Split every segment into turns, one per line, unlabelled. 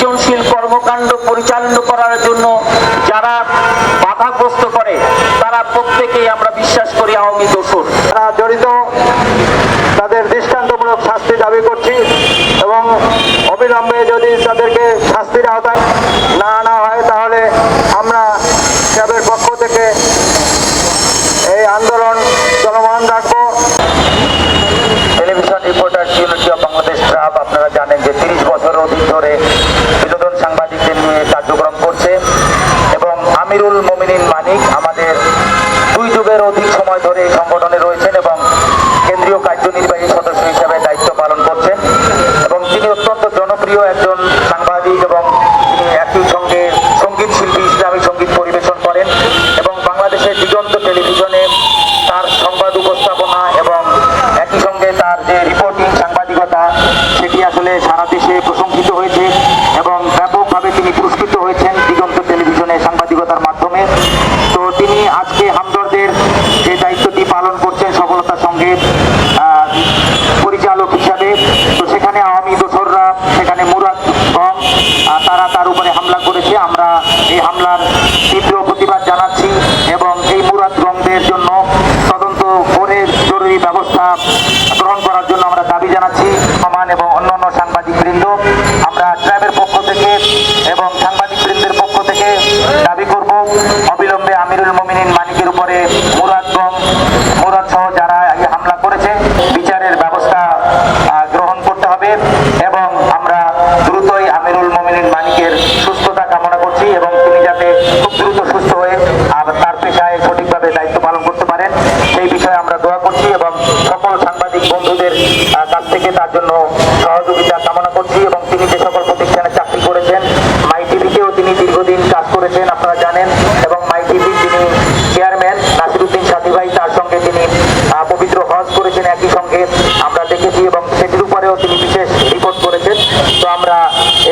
কর্মকাণ্ড পরিচালনা করার জন্য যারা বাধাগ্রস্ত করে তারা প্রত্যেকেই আমরা বিশ্বাস করি আওয়ামী দোসর
যারা জড়িত তাদের দৃষ্টান্তমূলক শাস্তি দাবি করছি এবং অবিলম্বে যদি তাদেরকে শাস্তির আওতায় না আনা হয় তাহলে আমরা ক্যাবের পক্ষ থেকে এই আন্দোলন চলমান রাখব।
Television reporter unity of Bangladesh trap আপনারা জানেন যে তিরিশ বছরের অধিক ধরে বিনোদন সাংবাদিকদের নিয়ে কার্যক্রম করছে এবং আমিরুল মমিনিন মানিক আমাদের দুই যুগের অধিক সময় ধরে এই সংগঠনে রয়েছেন এবং কেন্দ্রীয় কার্যনির্বাহী সদস্য হিসেবে দায়িত্ব পালন করছেন এবং তিনি অত্যন্ত জনপ্রিয় একজন সাংবাদিক এবং তিনি একই সঙ্গে সংগীত শিল্পী ইসলামী সংগীত পরিবেশন করেন এবং বাংলাদেশের দিগন্ত টেলিভিশনে তার সংবাদ উপস্থাপনা এবং একই সঙ্গে তার যে রিপোর্টিং সাংবাদিকতা সেটি আসলে সারা দেশে প্রশংসিত হয়েছে এবং ব্যাপকভাবে তিনি পুরস্কৃত হয়েছেন দিগন্ত টেলিভিশনে সাংবাদিকতার মাধ্যমে তো তিনি আজকে হামদর্দের যে দায়িত্বটি পালন করছেন সফলতার সঙ্গে আহ, পরিচালক হিসাবে তো সেখানে আওয়ামী দোসররা সেখানে মুরাদ কম আহ, তারা তার উপরে হামলা করেছে আমরা হামলার তীব্র প্রতিবাদ জানাচ্ছি এবং এই মুরাদ গমদের জন্য তদন্ত করে জরুরি ব্যবস্থা গ্রহণ করার জন্য আমরা দাবি জানাচ্ছি। সমান এবং অন্যান্য সাংবাদিক বৃন্দ আমরা ট্র্যাবের পক্ষ থেকে এবং সাংবাদিক বৃন্দের পক্ষ থেকে দাবি করব। অবিলম্বে আমিরুল মমিনিন মানিকের উপরে মুরাদ গম মুরাদ সহ যারা এই হামলা করেছে, বিচারের ব্যবস্থা গ্রহণ করতে হবে এবং আমরা খুব দ্রুত সুস্থ হয়ে আবার তার পেশায় সঠিকভাবে দায়িত্ব পালন করতে পারেন, সেই বিষয়ে আমরা দোয়া করছি এবং সকল সাংবাদিক বন্ধুদের কাছ থেকে তার জন্য সহযোগিতা কামনা করছি এবং তিনি যে সকল প্রতিষ্ঠানে চাকরি করেছেন মাই টিভিতেও তিনি দীর্ঘদিন কাজ করেছেন, আপনারা জানেন, এবং মাই টিভির তিনি চেয়ারম্যান নাসিরুদ্দিন সাথী ভাই তার সঙ্গে তিনি পবিত্র হজ করেছেন একই সঙ্গে আমরা দেখেছি এবং সেটির উপরেও তিনি বিশেষ রিপোর্ট করেছেন। তো আমরা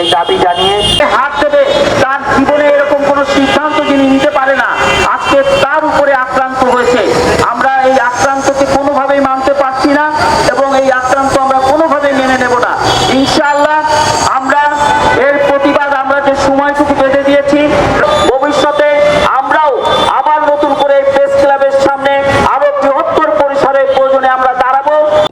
এই দাবি জানিয়ে তার উপরে আক্রান্ত হয়েছে আমরা এই আক্রান্তকে কোনোভাবেই মানতে পারছি না এবং এই আক্রান্ত আমরা কোনোভাবেই মেনে নেব না ইনশাআল্লাহ আমরা এর প্রতিবাদ আমরা যে সময়টুকু বেঁধে দিয়েছি ভবিষ্যতে আমরাও আবার নতুন করে প্রেস ক্লাবের সামনে আরও বৃহত্তর পরিসরে প্রয়োজনে আমরা দাঁড়াবো